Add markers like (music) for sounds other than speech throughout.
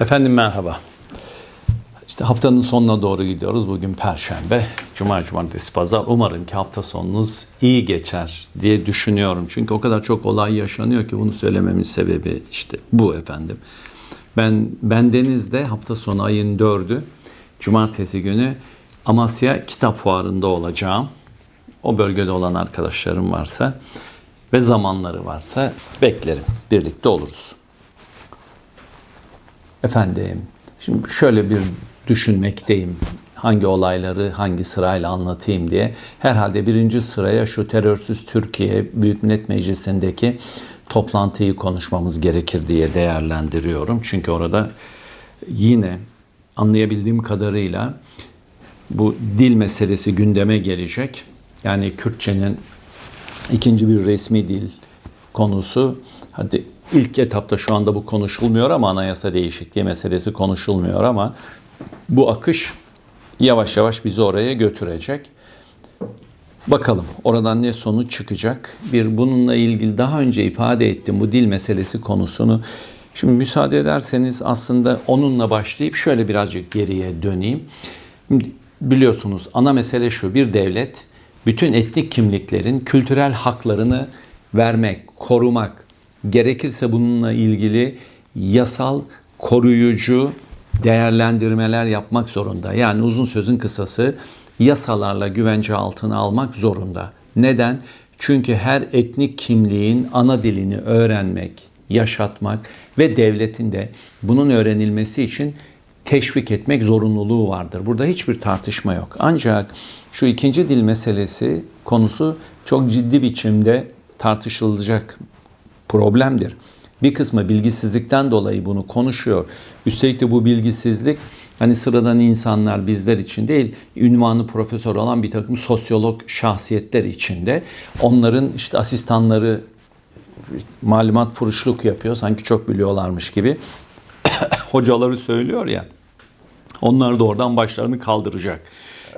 Efendim merhaba. İşte haftanın sonuna doğru gidiyoruz. Bugün Perşembe, Cuma, Cumartesi, Pazar. Umarım ki hafta sonunuz iyi geçer diye düşünüyorum. Çünkü o kadar çok olay yaşanıyor ki bunu söylememin sebebi işte bu efendim. Ben ben Deniz'de hafta sonu ayın 4'ü Cumartesi günü Amasya Kitap Fuarı'nda olacağım. O bölgede olan arkadaşlarım varsa ve zamanları varsa beklerim. Birlikte oluruz. Efendim, şimdi şöyle bir düşünmekteyim. Hangi olayları hangi sırayla anlatayım diye. Herhalde birinci sıraya şu terörsüz Türkiye Büyük Millet Meclisi'ndeki toplantıyı konuşmamız gerekir diye değerlendiriyorum. Çünkü orada yine anlayabildiğim kadarıyla bu dil meselesi gündeme gelecek. Yani Kürtçenin ikinci bir resmi dil konusu. Hadi ilk etapta şu anda bu konuşulmuyor ama anayasa değişikliği meselesi konuşulmuyor ama bu akış yavaş yavaş bizi oraya götürecek. Bakalım oradan ne sonuç çıkacak? Bir bununla ilgili daha önce ifade ettim bu dil meselesi konusunu. Şimdi müsaade ederseniz aslında onunla başlayıp şöyle birazcık geriye döneyim. Biliyorsunuz ana mesele şu bir devlet bütün etnik kimliklerin kültürel haklarını vermek, korumak, gerekirse bununla ilgili yasal koruyucu değerlendirmeler yapmak zorunda. Yani uzun sözün kısası yasalarla güvence altına almak zorunda. Neden? Çünkü her etnik kimliğin ana dilini öğrenmek, yaşatmak ve devletin de bunun öğrenilmesi için teşvik etmek zorunluluğu vardır. Burada hiçbir tartışma yok. Ancak şu ikinci dil meselesi konusu çok ciddi biçimde tartışılacak problemdir. Bir kısmı bilgisizlikten dolayı bunu konuşuyor. Üstelik de bu bilgisizlik hani sıradan insanlar bizler için değil, ünvanı profesör olan bir takım sosyolog şahsiyetler içinde. Onların işte asistanları malumat furuşluk yapıyor. Sanki çok biliyorlarmış gibi. (coughs) Hocaları söylüyor ya. Onlar da oradan başlarını kaldıracak.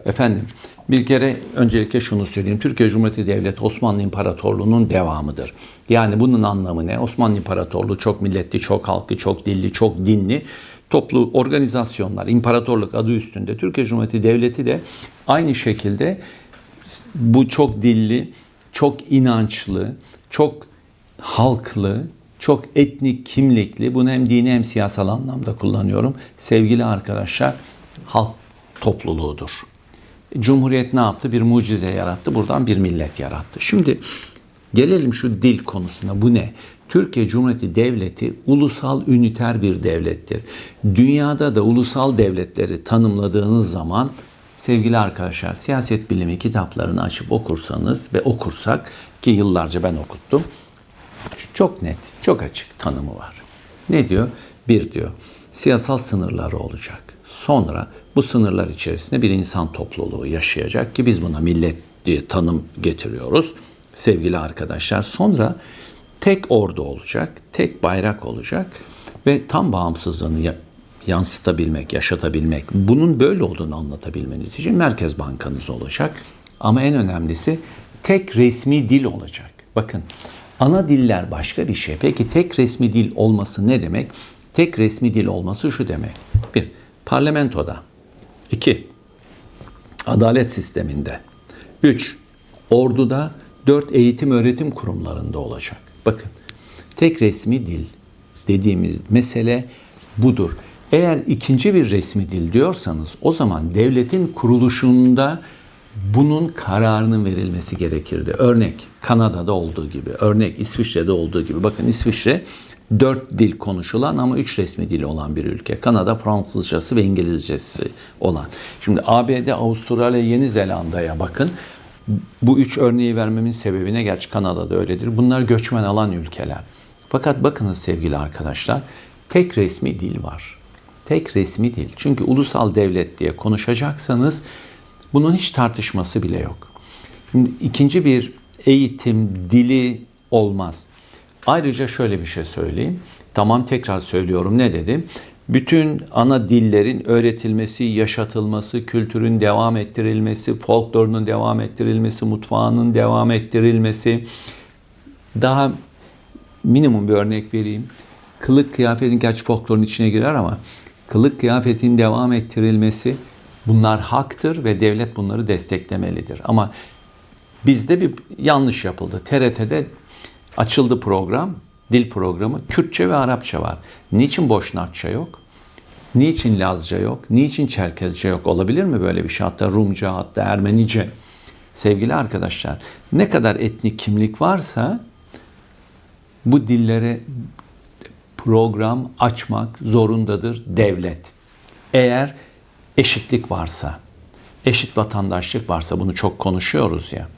Efendim bir kere öncelikle şunu söyleyeyim. Türkiye Cumhuriyeti Devleti Osmanlı İmparatorluğu'nun devamıdır. Yani bunun anlamı ne? Osmanlı İmparatorluğu çok milletli, çok halklı, çok dilli, çok dinli toplu organizasyonlar, imparatorluk adı üstünde. Türkiye Cumhuriyeti Devleti de aynı şekilde bu çok dilli, çok inançlı, çok halklı, çok etnik kimlikli, bunu hem dini hem siyasal anlamda kullanıyorum. Sevgili arkadaşlar, halk topluluğudur. Cumhuriyet ne yaptı? Bir mucize yarattı. Buradan bir millet yarattı. Şimdi gelelim şu dil konusuna. Bu ne? Türkiye Cumhuriyeti Devleti ulusal üniter bir devlettir. Dünyada da ulusal devletleri tanımladığınız zaman sevgili arkadaşlar siyaset bilimi kitaplarını açıp okursanız ve okursak ki yıllarca ben okuttum. Çok net, çok açık tanımı var. Ne diyor? Bir diyor, siyasal sınırları olacak. Sonra bu sınırlar içerisinde bir insan topluluğu yaşayacak ki biz buna millet diye tanım getiriyoruz sevgili arkadaşlar. Sonra tek ordu olacak, tek bayrak olacak ve tam bağımsızlığını yansıtabilmek, yaşatabilmek, bunun böyle olduğunu anlatabilmeniz için Merkez Bankanız olacak. Ama en önemlisi tek resmi dil olacak. Bakın ana diller başka bir şey. Peki tek resmi dil olması ne demek? Tek resmi dil olması şu demek. Bir, parlamentoda. 2. Adalet sisteminde. 3. Orduda 4 eğitim öğretim kurumlarında olacak. Bakın tek resmi dil dediğimiz mesele budur. Eğer ikinci bir resmi dil diyorsanız o zaman devletin kuruluşunda bunun kararının verilmesi gerekirdi. Örnek Kanada'da olduğu gibi, örnek İsviçre'de olduğu gibi. Bakın İsviçre dört dil konuşulan ama üç resmi dili olan bir ülke. Kanada Fransızcası ve İngilizcesi olan. Şimdi ABD, Avustralya, Yeni Zelanda'ya bakın. Bu üç örneği vermemin sebebi ne? Gerçi Kanada'da öyledir. Bunlar göçmen alan ülkeler. Fakat bakınız sevgili arkadaşlar, tek resmi dil var. Tek resmi dil. Çünkü ulusal devlet diye konuşacaksanız bunun hiç tartışması bile yok. Şimdi ikinci bir eğitim dili olmaz. Ayrıca şöyle bir şey söyleyeyim. Tamam tekrar söylüyorum ne dedim? Bütün ana dillerin öğretilmesi, yaşatılması, kültürün devam ettirilmesi, folklorunun devam ettirilmesi, mutfağının devam ettirilmesi. Daha minimum bir örnek vereyim. kılık kıyafetin gerçi folklorun içine girer ama kılık kıyafetin devam ettirilmesi bunlar haktır ve devlet bunları desteklemelidir. Ama bizde bir yanlış yapıldı. TRT'de açıldı program, dil programı. Kürtçe ve Arapça var. Niçin Boşnakça yok? Niçin Lazca yok? Niçin Çerkezce yok? Olabilir mi böyle bir şey? Hatta Rumca, hatta Ermenice. Sevgili arkadaşlar, ne kadar etnik kimlik varsa bu dillere program açmak zorundadır devlet. Eğer eşitlik varsa, eşit vatandaşlık varsa bunu çok konuşuyoruz ya.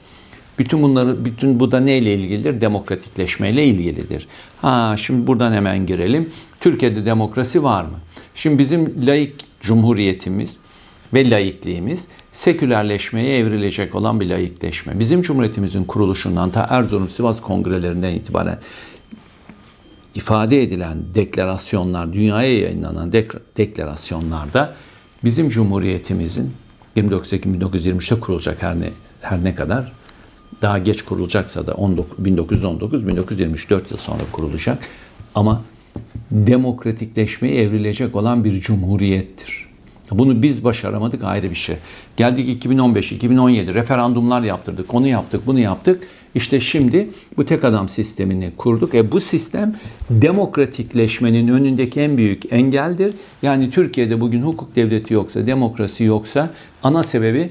Bütün bunları bütün bu da neyle ilgilidir? Demokratikleşmeyle ilgilidir. Ha şimdi buradan hemen girelim. Türkiye'de demokrasi var mı? Şimdi bizim laik cumhuriyetimiz ve laikliğimiz sekülerleşmeye evrilecek olan bir laikleşme. Bizim cumhuriyetimizin kuruluşundan ta Erzurum Sivas kongrelerinden itibaren ifade edilen deklarasyonlar, dünyaya yayınlanan dek- deklarasyonlarda bizim cumhuriyetimizin 29 Ekim 1923'te kurulacak her ne her ne kadar daha geç kurulacaksa da 19, 1919 1924 yıl sonra kurulacak ama demokratikleşmeye evrilecek olan bir cumhuriyettir. Bunu biz başaramadık ayrı bir şey. Geldik 2015, 2017 referandumlar yaptırdık, onu yaptık, bunu yaptık. İşte şimdi bu tek adam sistemini kurduk. E bu sistem demokratikleşmenin önündeki en büyük engeldir. Yani Türkiye'de bugün hukuk devleti yoksa, demokrasi yoksa ana sebebi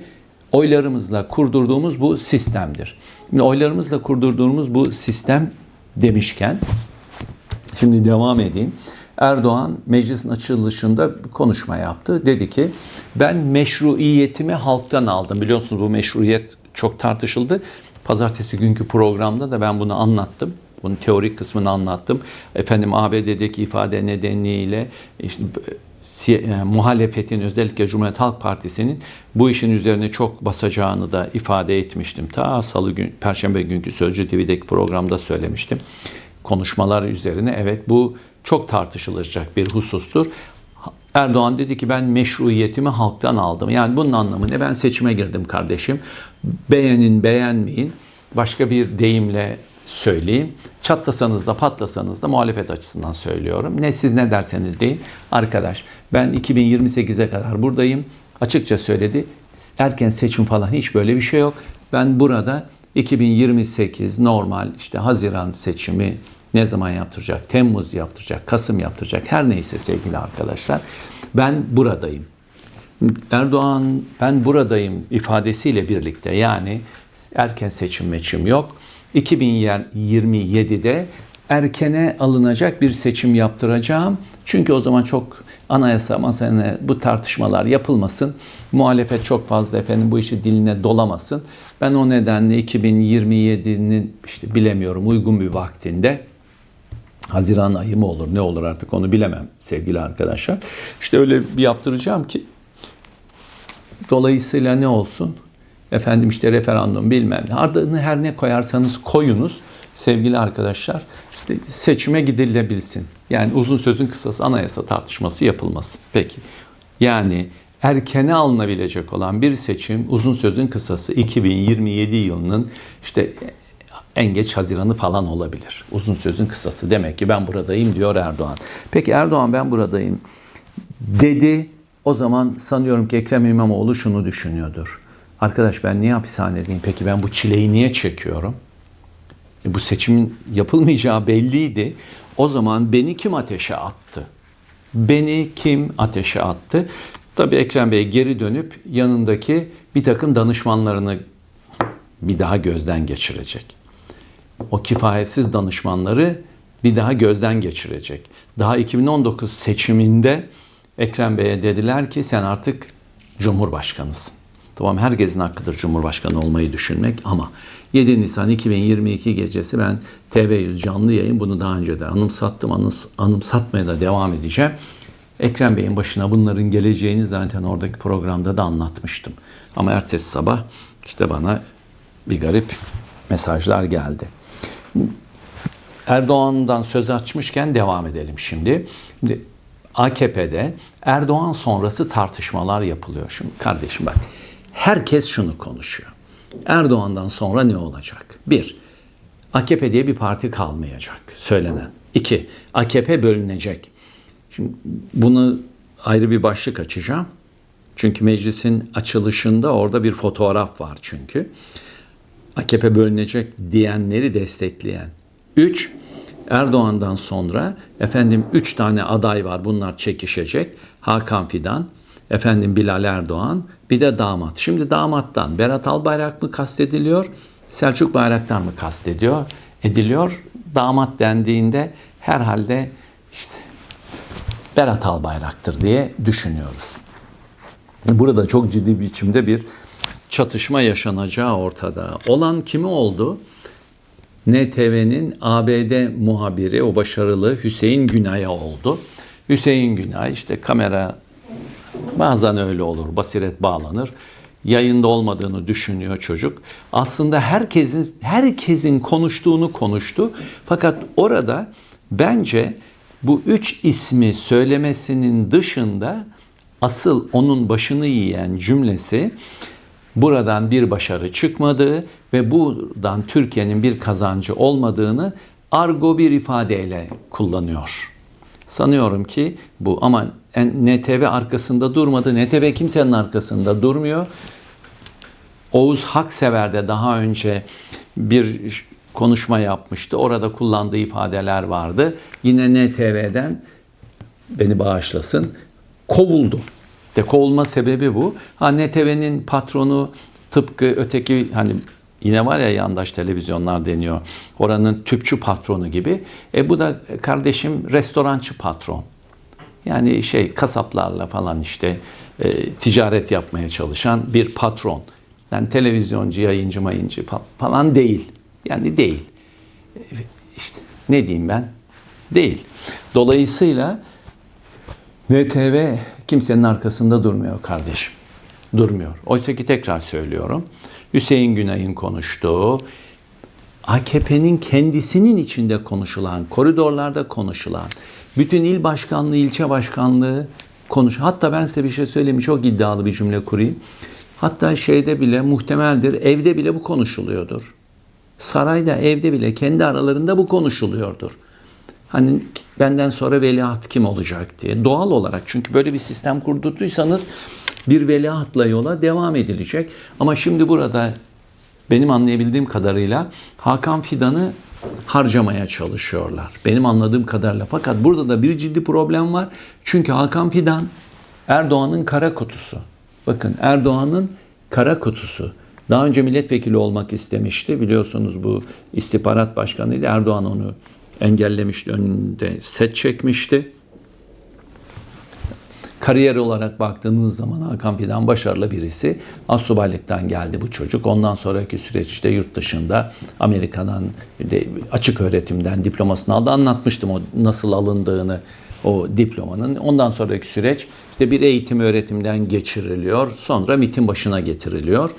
oylarımızla kurdurduğumuz bu sistemdir. Şimdi oylarımızla kurdurduğumuz bu sistem demişken Şimdi devam edeyim. Erdoğan meclisin açılışında konuşma yaptı. Dedi ki ben meşruiyetimi halktan aldım. Biliyorsunuz bu meşruiyet çok tartışıldı. Pazartesi günkü programda da ben bunu anlattım. Bunun teorik kısmını anlattım. Efendim ABD'deki ifade nedeniyle işte muhalefetin özellikle Cumhuriyet Halk Partisi'nin bu işin üzerine çok basacağını da ifade etmiştim. Ta salı gün, perşembe günkü Sözcü TV'deki programda söylemiştim. Konuşmalar üzerine evet bu çok tartışılacak bir husustur. Erdoğan dedi ki ben meşruiyetimi halktan aldım. Yani bunun anlamı ne? Ben seçime girdim kardeşim. Beğenin beğenmeyin. Başka bir deyimle söyleyeyim. Çatlasanız da patlasanız da muhalefet açısından söylüyorum. Ne siz ne derseniz deyin. Arkadaş ben 2028'e kadar buradayım. Açıkça söyledi. Erken seçim falan hiç böyle bir şey yok. Ben burada 2028 normal işte Haziran seçimi ne zaman yaptıracak? Temmuz yaptıracak, Kasım yaptıracak. Her neyse sevgili arkadaşlar. Ben buradayım. Erdoğan ben buradayım ifadesiyle birlikte yani erken seçim meçim yok. 2027'de erkene alınacak bir seçim yaptıracağım. Çünkü o zaman çok anayasa masasına bu tartışmalar yapılmasın. Muhalefet çok fazla efendim bu işi diline dolamasın. Ben o nedenle 2027'nin işte bilemiyorum uygun bir vaktinde Haziran ayı mı olur ne olur artık onu bilemem sevgili arkadaşlar. İşte öyle bir yaptıracağım ki dolayısıyla ne olsun? Efendim işte referandum bilmem ne. Ardını her ne koyarsanız koyunuz sevgili arkadaşlar. İşte seçime gidilebilsin. Yani uzun sözün kısası anayasa tartışması yapılmasın. Peki. Yani erkene alınabilecek olan bir seçim uzun sözün kısası 2027 yılının işte en geç Haziran'ı falan olabilir. Uzun sözün kısası. Demek ki ben buradayım diyor Erdoğan. Peki Erdoğan ben buradayım dedi. O zaman sanıyorum ki Ekrem İmamoğlu şunu düşünüyordur. Arkadaş ben niye hapishanedeyim? Peki ben bu çileyi niye çekiyorum? E bu seçimin yapılmayacağı belliydi. O zaman beni kim ateşe attı? Beni kim ateşe attı? Tabii Ekrem Bey geri dönüp yanındaki bir takım danışmanlarını bir daha gözden geçirecek. O kifayetsiz danışmanları bir daha gözden geçirecek. Daha 2019 seçiminde Ekrem Bey'e dediler ki sen artık Cumhurbaşkanısın. Tamam herkesin hakkıdır Cumhurbaşkanı olmayı düşünmek ama 7 Nisan 2022 gecesi ben TV100 canlı yayın bunu daha önce de anımsattım, anıms- anımsatmaya da devam edeceğim. Ekrem Bey'in başına bunların geleceğini zaten oradaki programda da anlatmıştım. Ama ertesi sabah işte bana bir garip mesajlar geldi. Erdoğan'dan söz açmışken devam edelim şimdi. Şimdi AKP'de Erdoğan sonrası tartışmalar yapılıyor. Şimdi kardeşim bak herkes şunu konuşuyor. Erdoğan'dan sonra ne olacak? Bir, AKP diye bir parti kalmayacak söylenen. İki, AKP bölünecek. Şimdi bunu ayrı bir başlık açacağım. Çünkü meclisin açılışında orada bir fotoğraf var çünkü. AKP bölünecek diyenleri destekleyen. Üç, Erdoğan'dan sonra efendim üç tane aday var bunlar çekişecek. Hakan Fidan, efendim Bilal Erdoğan, bir de damat. Şimdi damattan Berat Albayrak mı kastediliyor, Selçuk Bayraktar mı kastediyor, ediliyor. Damat dendiğinde herhalde işte Berat Albayrak'tır diye düşünüyoruz. Burada çok ciddi biçimde bir çatışma yaşanacağı ortada. Olan kimi oldu? NTV'nin ABD muhabiri o başarılı Hüseyin Günay'a oldu. Hüseyin Günay işte kamera bazen öyle olur basiret bağlanır. Yayında olmadığını düşünüyor çocuk. Aslında herkesin herkesin konuştuğunu konuştu. Fakat orada bence bu üç ismi söylemesinin dışında asıl onun başını yiyen cümlesi buradan bir başarı çıkmadığı ve buradan Türkiye'nin bir kazancı olmadığını argo bir ifadeyle kullanıyor. Sanıyorum ki bu ama NTV arkasında durmadı. NTV kimsenin arkasında durmuyor. Oğuz Haksever de daha önce bir konuşma yapmıştı. Orada kullandığı ifadeler vardı. Yine NTV'den beni bağışlasın kovuldu. De kovulma sebebi bu. Ha NTV'nin patronu tıpkı öteki hani yine var ya yandaş televizyonlar deniyor. Oranın tüpçü patronu gibi. E bu da kardeşim restorançı patron. Yani şey kasaplarla falan işte e, ticaret yapmaya çalışan bir patron. Yani televizyoncu, yayıncı, mayıncı falan değil. Yani değil. E, işte ne diyeyim ben? Değil. Dolayısıyla NTV kimsenin arkasında durmuyor kardeşim. Durmuyor. Oysa ki tekrar söylüyorum. Hüseyin Günay'ın konuştuğu, AKP'nin kendisinin içinde konuşulan, koridorlarda konuşulan, bütün il başkanlığı, ilçe başkanlığı konuş. Hatta ben size bir şey söyleyeyim, çok iddialı bir cümle kurayım. Hatta şeyde bile muhtemeldir, evde bile bu konuşuluyordur. Sarayda, evde bile kendi aralarında bu konuşuluyordur. Hani benden sonra veliaht kim olacak diye. Doğal olarak çünkü böyle bir sistem kurdurduysanız bir veliahtla yola devam edilecek. Ama şimdi burada benim anlayabildiğim kadarıyla Hakan Fidan'ı harcamaya çalışıyorlar. Benim anladığım kadarıyla. Fakat burada da bir ciddi problem var. Çünkü Hakan Fidan Erdoğan'ın kara kutusu. Bakın Erdoğan'ın kara kutusu. Daha önce milletvekili olmak istemişti. Biliyorsunuz bu istihbarat başkanıydı. Erdoğan onu engellemişti, önünde set çekmişti. Kariyer olarak baktığınız zaman Hakan Fidan başarılı birisi. Asubaylıktan geldi bu çocuk. Ondan sonraki süreçte yurt dışında Amerika'dan açık öğretimden diplomasını aldı. Anlatmıştım o nasıl alındığını o diplomanın. Ondan sonraki süreç işte bir eğitim öğretimden geçiriliyor. Sonra MIT'in başına getiriliyor.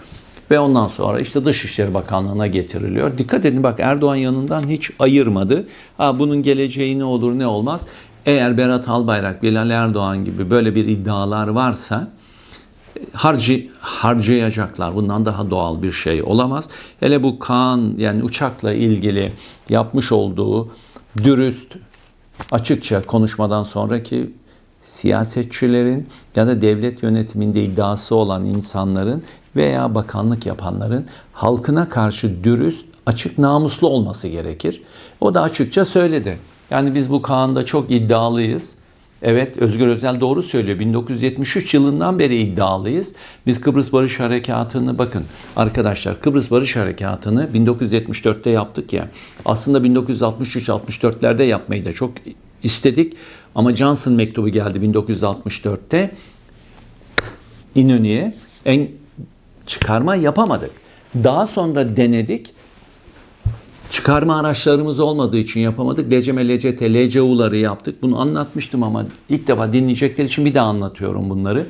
Ve ondan sonra işte Dışişleri Bakanlığı'na getiriliyor. Dikkat edin bak Erdoğan yanından hiç ayırmadı. Ha, bunun geleceği ne olur ne olmaz. Eğer Berat Albayrak, Bilal Erdoğan gibi böyle bir iddialar varsa harcı, harcayacaklar. Bundan daha doğal bir şey olamaz. Hele bu Kaan yani uçakla ilgili yapmış olduğu dürüst, açıkça konuşmadan sonraki siyasetçilerin ya da devlet yönetiminde iddiası olan insanların veya bakanlık yapanların halkına karşı dürüst, açık, namuslu olması gerekir. O da açıkça söyledi. Yani biz bu Kaan'da çok iddialıyız. Evet Özgür Özel doğru söylüyor. 1973 yılından beri iddialıyız. Biz Kıbrıs Barış Harekatı'nı bakın arkadaşlar Kıbrıs Barış Harekatı'nı 1974'te yaptık ya. Aslında 1963-64'lerde yapmayı da çok istedik. Ama Johnson mektubu geldi 1964'te. İnönü'ye en çıkarma yapamadık. Daha sonra denedik. Çıkarma araçlarımız olmadığı için yapamadık. LCM, LCT, LCU'ları yaptık. Bunu anlatmıştım ama ilk defa dinleyecekler için bir daha anlatıyorum bunları.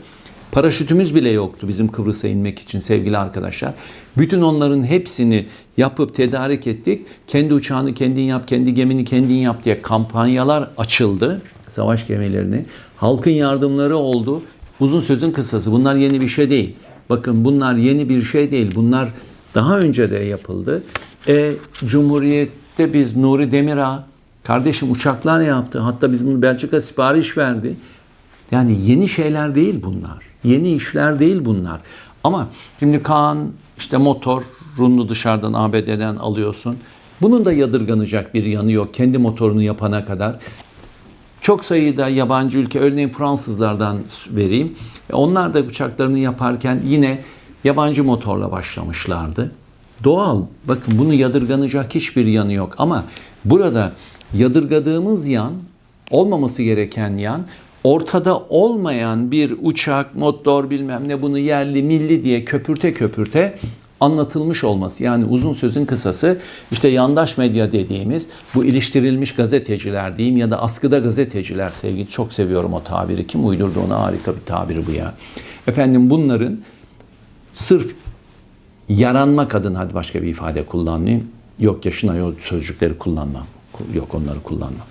Paraşütümüz bile yoktu bizim Kıbrıs'a inmek için sevgili arkadaşlar. Bütün onların hepsini yapıp tedarik ettik. Kendi uçağını kendin yap, kendi gemini kendin yap diye kampanyalar açıldı. Savaş gemilerini. Halkın yardımları oldu. Uzun sözün kısası. Bunlar yeni bir şey değil. Bakın bunlar yeni bir şey değil. Bunlar daha önce de yapıldı. E, Cumhuriyet'te biz Nuri Demirağ Kardeşim uçaklar yaptı. Hatta biz bunu Belçika sipariş verdi. Yani yeni şeyler değil bunlar. Yeni işler değil bunlar. Ama şimdi Kaan işte motorunu dışarıdan ABD'den alıyorsun. Bunun da yadırganacak bir yanı yok. Kendi motorunu yapana kadar. Çok sayıda yabancı ülke, örneğin Fransızlardan vereyim. Onlar da uçaklarını yaparken yine yabancı motorla başlamışlardı. Doğal. Bakın bunu yadırganacak hiçbir yanı yok. Ama burada yadırgadığımız yan, olmaması gereken yan, ortada olmayan bir uçak, motor bilmem ne bunu yerli milli diye köpürte köpürte anlatılmış olması. Yani uzun sözün kısası işte yandaş medya dediğimiz bu iliştirilmiş gazeteciler diyeyim ya da askıda gazeteciler sevgili çok seviyorum o tabiri. Kim uydurdu ona harika bir tabiri bu ya. Efendim bunların sırf yaranmak adına hadi başka bir ifade kullanayım. Yok yaşına yok sözcükleri kullanmam. Yok onları kullanmam.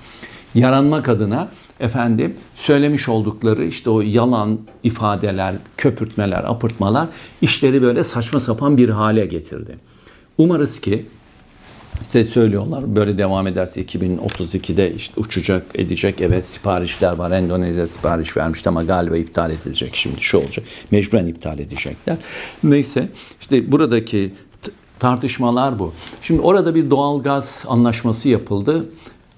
Yaranmak adına efendim söylemiş oldukları işte o yalan ifadeler, köpürtmeler, apırtmalar işleri böyle saçma sapan bir hale getirdi. Umarız ki işte söylüyorlar böyle devam ederse 2032'de işte uçacak edecek evet siparişler var. Endonezya sipariş vermişti ama galiba iptal edilecek şimdi şu olacak. Mecburen iptal edecekler. Neyse işte buradaki tartışmalar bu. Şimdi orada bir doğal gaz anlaşması yapıldı.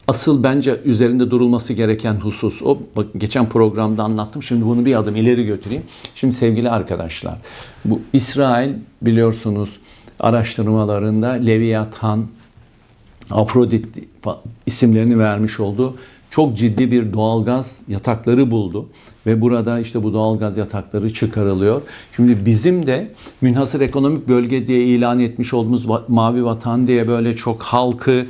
Asıl bence üzerinde durulması gereken husus o. Bak, geçen programda anlattım. Şimdi bunu bir adım ileri götüreyim. Şimdi sevgili arkadaşlar, bu İsrail biliyorsunuz araştırmalarında Leviathan, Afrodit isimlerini vermiş oldu. Çok ciddi bir doğalgaz yatakları buldu ve burada işte bu doğalgaz yatakları çıkarılıyor. Şimdi bizim de münhasır ekonomik bölge diye ilan etmiş olduğumuz mavi vatan diye böyle çok halkı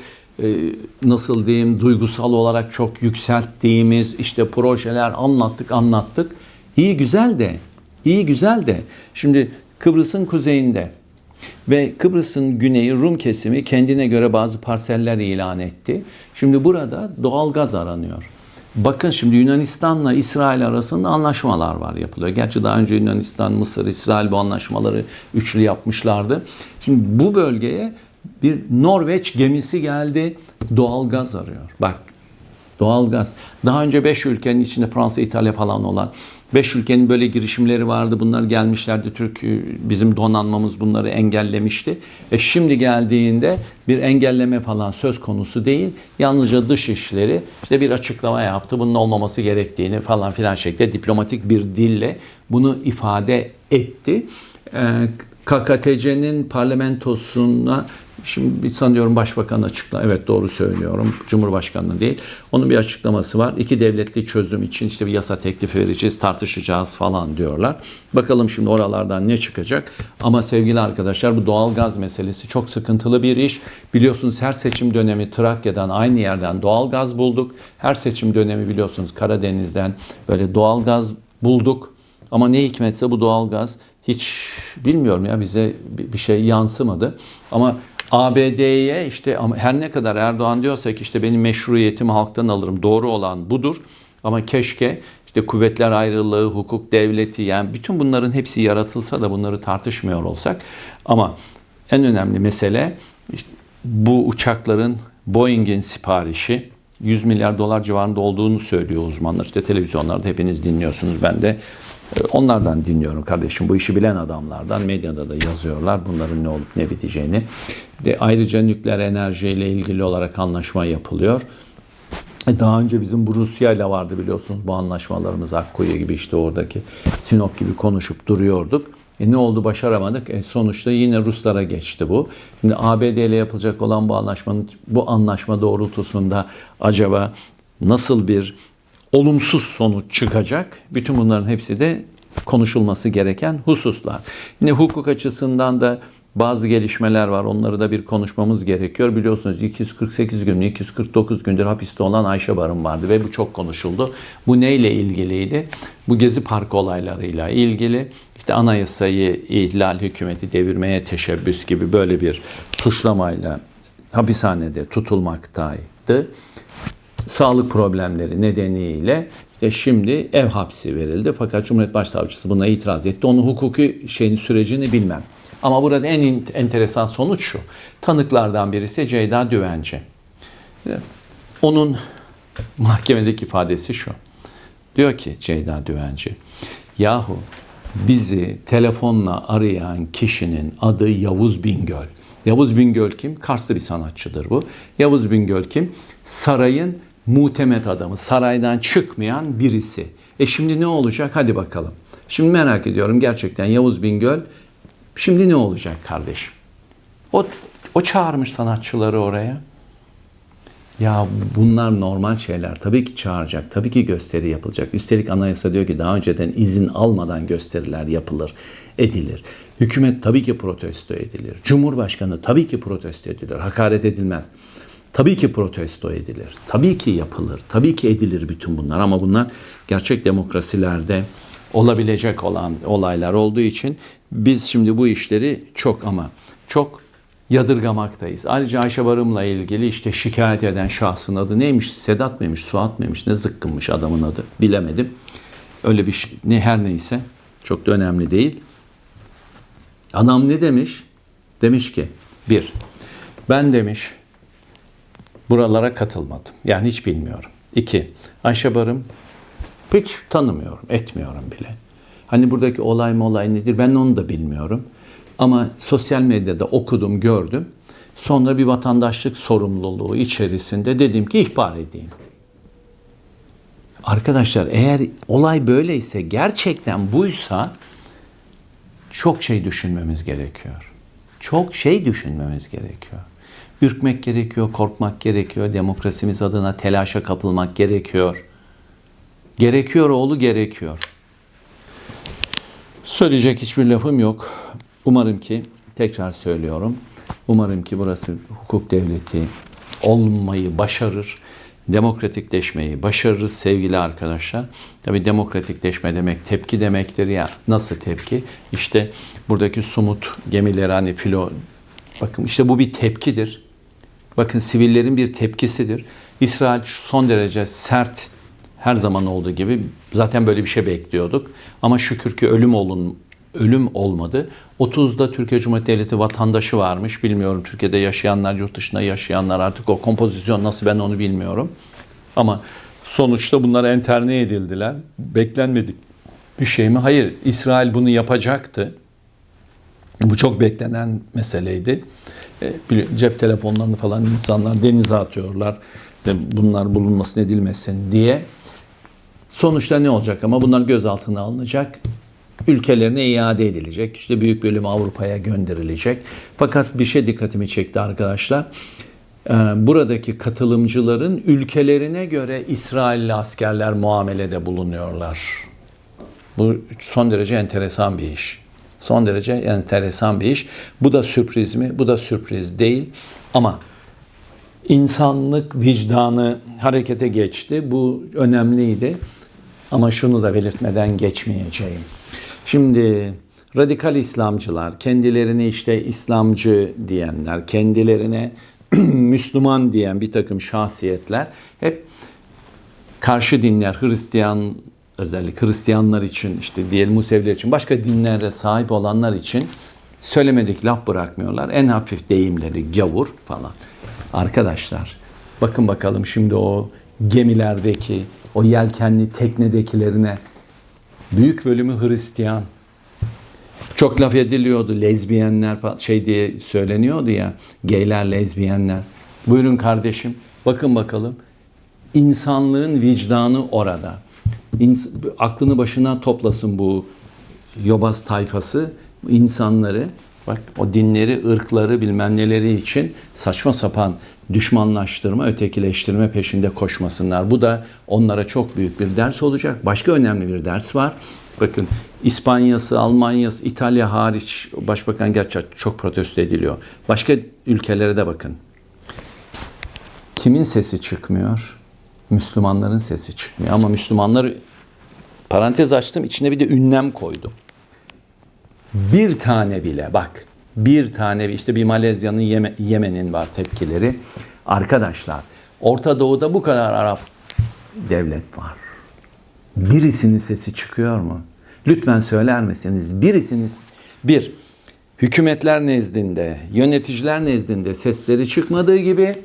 nasıl diyeyim duygusal olarak çok yükselttiğimiz işte projeler anlattık anlattık. İyi güzel de iyi güzel de şimdi Kıbrıs'ın kuzeyinde ve Kıbrıs'ın güneyi Rum kesimi kendine göre bazı parseller ilan etti. Şimdi burada doğal gaz aranıyor. Bakın şimdi Yunanistan'la İsrail arasında anlaşmalar var yapılıyor. Gerçi daha önce Yunanistan, Mısır, İsrail bu anlaşmaları üçlü yapmışlardı. Şimdi bu bölgeye bir Norveç gemisi geldi doğal gaz arıyor. Bak doğal gaz. Daha önce 5 ülkenin içinde Fransa, İtalya falan olan 5 ülkenin böyle girişimleri vardı. Bunlar gelmişlerdi. Türk bizim donanmamız bunları engellemişti. E şimdi geldiğinde bir engelleme falan söz konusu değil. Yalnızca dış işleri işte bir açıklama yaptı. Bunun olmaması gerektiğini falan filan şekilde diplomatik bir dille bunu ifade etti. E, KKTC'nin parlamentosuna Şimdi sanıyorum başbakan açıkla. Evet doğru söylüyorum. Cumhurbaşkanı değil. Onun bir açıklaması var. İki devletli çözüm için işte bir yasa teklifi vereceğiz, tartışacağız falan diyorlar. Bakalım şimdi oralardan ne çıkacak. Ama sevgili arkadaşlar bu doğal gaz meselesi çok sıkıntılı bir iş. Biliyorsunuz her seçim dönemi Trakya'dan aynı yerden doğal gaz bulduk. Her seçim dönemi biliyorsunuz Karadeniz'den böyle doğal gaz bulduk. Ama ne hikmetse bu doğal gaz hiç bilmiyorum ya bize bir şey yansımadı. Ama ABD'ye işte her ne kadar Erdoğan diyorsa ki işte benim meşruiyetimi halktan alırım doğru olan budur. Ama keşke işte kuvvetler ayrılığı, hukuk devleti yani bütün bunların hepsi yaratılsa da bunları tartışmıyor olsak. Ama en önemli mesele işte bu uçakların Boeing'in siparişi 100 milyar dolar civarında olduğunu söylüyor uzmanlar. İşte televizyonlarda hepiniz dinliyorsunuz. Ben de onlardan dinliyorum kardeşim. Bu işi bilen adamlardan medyada da yazıyorlar bunların ne olup ne biteceğini. De ayrıca nükleer enerji ile ilgili olarak anlaşma yapılıyor. E, daha önce bizim bu Rusya ile vardı biliyorsunuz bu anlaşmalarımız Akkuyu gibi işte oradaki Sinop gibi konuşup duruyorduk. E ne oldu başaramadık. E sonuçta yine Ruslara geçti bu. Şimdi ABD ile yapılacak olan bu anlaşmanın bu anlaşma doğrultusunda acaba nasıl bir olumsuz sonuç çıkacak? Bütün bunların hepsi de konuşulması gereken hususlar. Yine hukuk açısından da bazı gelişmeler var. Onları da bir konuşmamız gerekiyor. Biliyorsunuz 248 gün, 249 gündür hapiste olan Ayşe Barın vardı ve bu çok konuşuldu. Bu neyle ilgiliydi? Bu Gezi Parkı olaylarıyla ilgili işte anayasayı ihlal hükümeti devirmeye teşebbüs gibi böyle bir suçlamayla hapishanede tutulmaktaydı. Sağlık problemleri nedeniyle işte şimdi ev hapsi verildi. Fakat Cumhuriyet Başsavcısı buna itiraz etti. Onun hukuki şeyini sürecini bilmem. Ama burada en enteresan sonuç şu. Tanıklardan birisi Ceyda Düvenci. Onun mahkemedeki ifadesi şu. Diyor ki Ceyda Düvenci, yahu bizi telefonla arayan kişinin adı Yavuz Bingöl. Yavuz Bingöl kim? Karslı bir sanatçıdır bu. Yavuz Bingöl kim? Sarayın mutemet adamı, saraydan çıkmayan birisi. E şimdi ne olacak? Hadi bakalım. Şimdi merak ediyorum gerçekten Yavuz Bingöl şimdi ne olacak kardeşim? O, o çağırmış sanatçıları oraya. Ya bunlar normal şeyler. Tabii ki çağıracak. Tabii ki gösteri yapılacak. Üstelik anayasa diyor ki daha önceden izin almadan gösteriler yapılır, edilir. Hükümet tabii ki protesto edilir. Cumhurbaşkanı tabii ki protesto edilir. Hakaret edilmez. Tabii ki protesto edilir. Tabii ki yapılır. Tabii ki edilir bütün bunlar ama bunlar gerçek demokrasilerde olabilecek olan olaylar olduğu için biz şimdi bu işleri çok ama çok yadırgamaktayız. Ayrıca Ayşe Barım'la ilgili işte şikayet eden şahsın adı neymiş? Sedat mıymış, Suat mıymış, ne zıkkınmış adamın adı bilemedim. Öyle bir şey, ne her neyse çok da önemli değil. Adam ne demiş? Demiş ki bir, ben demiş buralara katılmadım. Yani hiç bilmiyorum. İki, Ayşe Barım hiç tanımıyorum, etmiyorum bile. Hani buradaki olay mı olay nedir ben onu da bilmiyorum. Ama sosyal medyada okudum, gördüm. Sonra bir vatandaşlık sorumluluğu içerisinde dedim ki ihbar edeyim. Arkadaşlar eğer olay böyleyse gerçekten buysa çok şey düşünmemiz gerekiyor. Çok şey düşünmemiz gerekiyor. Ürkmek gerekiyor, korkmak gerekiyor, demokrasimiz adına telaşa kapılmak gerekiyor. Gerekiyor oğlu gerekiyor. Söyleyecek hiçbir lafım yok. Umarım ki tekrar söylüyorum. Umarım ki burası hukuk devleti olmayı başarır. Demokratikleşmeyi başarırız sevgili arkadaşlar. Tabii demokratikleşme demek tepki demektir ya. Nasıl tepki? İşte buradaki sumut gemileri hani filo bakın işte bu bir tepkidir. Bakın sivillerin bir tepkisidir. İsrail son derece sert her zaman olduğu gibi zaten böyle bir şey bekliyorduk. Ama şükür ki ölüm olun ölüm olmadı. 30'da Türkiye Cumhuriyeti Devleti vatandaşı varmış. Bilmiyorum Türkiye'de yaşayanlar, yurt dışında yaşayanlar artık o kompozisyon nasıl ben onu bilmiyorum. Ama sonuçta bunlar enterne edildiler. Beklenmedik bir şey mi? Hayır. İsrail bunu yapacaktı. Bu çok beklenen meseleydi. E, Cep telefonlarını falan insanlar denize atıyorlar. Bunlar bulunmasın edilmesin diye. Sonuçta ne olacak ama bunlar gözaltına alınacak ülkelerine iade edilecek. İşte büyük bölümü Avrupa'ya gönderilecek. Fakat bir şey dikkatimi çekti arkadaşlar. Ee, buradaki katılımcıların ülkelerine göre İsrailli askerler muamelede bulunuyorlar. Bu son derece enteresan bir iş. Son derece enteresan bir iş. Bu da sürpriz mi? Bu da sürpriz değil. Ama insanlık vicdanı harekete geçti. Bu önemliydi. Ama şunu da belirtmeden geçmeyeceğim. Şimdi radikal İslamcılar, kendilerini işte İslamcı diyenler, kendilerine (clears throat) Müslüman diyen bir takım şahsiyetler hep karşı dinler, Hristiyan özellikle Hristiyanlar için işte diyelim Museviler için başka dinlere sahip olanlar için söylemedik laf bırakmıyorlar. En hafif deyimleri gavur falan. Arkadaşlar bakın bakalım şimdi o gemilerdeki o yelkenli teknedekilerine büyük bölümü Hristiyan. Çok laf ediliyordu lezbiyenler şey diye söyleniyordu ya geyler lezbiyenler. Buyurun kardeşim bakın bakalım insanlığın vicdanı orada. İns aklını başına toplasın bu yobaz tayfası insanları bak o dinleri, ırkları bilmem neleri için saçma sapan düşmanlaştırma, ötekileştirme peşinde koşmasınlar. Bu da onlara çok büyük bir ders olacak. Başka önemli bir ders var. Bakın İspanya'sı, Almanya'sı, İtalya hariç başbakan gerçi çok protesto ediliyor. Başka ülkelere de bakın. Kimin sesi çıkmıyor? Müslümanların sesi çıkmıyor. Ama Müslümanlar parantez açtım içine bir de ünlem koydum. Bir tane bile bak bir tane işte bir Malezya'nın Yeme, Yemen'in var tepkileri. Arkadaşlar Orta Doğu'da bu kadar Arap devlet var. Birisinin sesi çıkıyor mu? Lütfen söyler misiniz? Birisiniz bir hükümetler nezdinde, yöneticiler nezdinde sesleri çıkmadığı gibi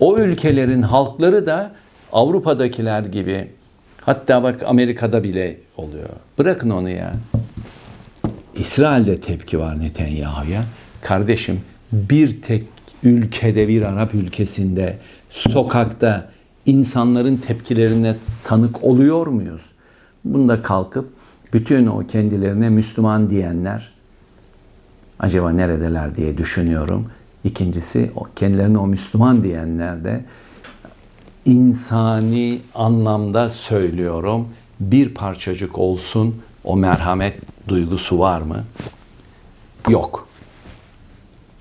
O ülkelerin halkları da Avrupa'dakiler gibi hatta bak Amerika'da bile oluyor. Bırakın onu ya. İsrail'de tepki var Netanyahu'ya. Kardeşim bir tek ülkede bir Arap ülkesinde sokakta insanların tepkilerine tanık oluyor muyuz? Bunda kalkıp bütün o kendilerine Müslüman diyenler acaba neredeler diye düşünüyorum. İkincisi kendilerine o Müslüman diyenler de insani anlamda söylüyorum. Bir parçacık olsun o merhamet duygusu var mı? Yok.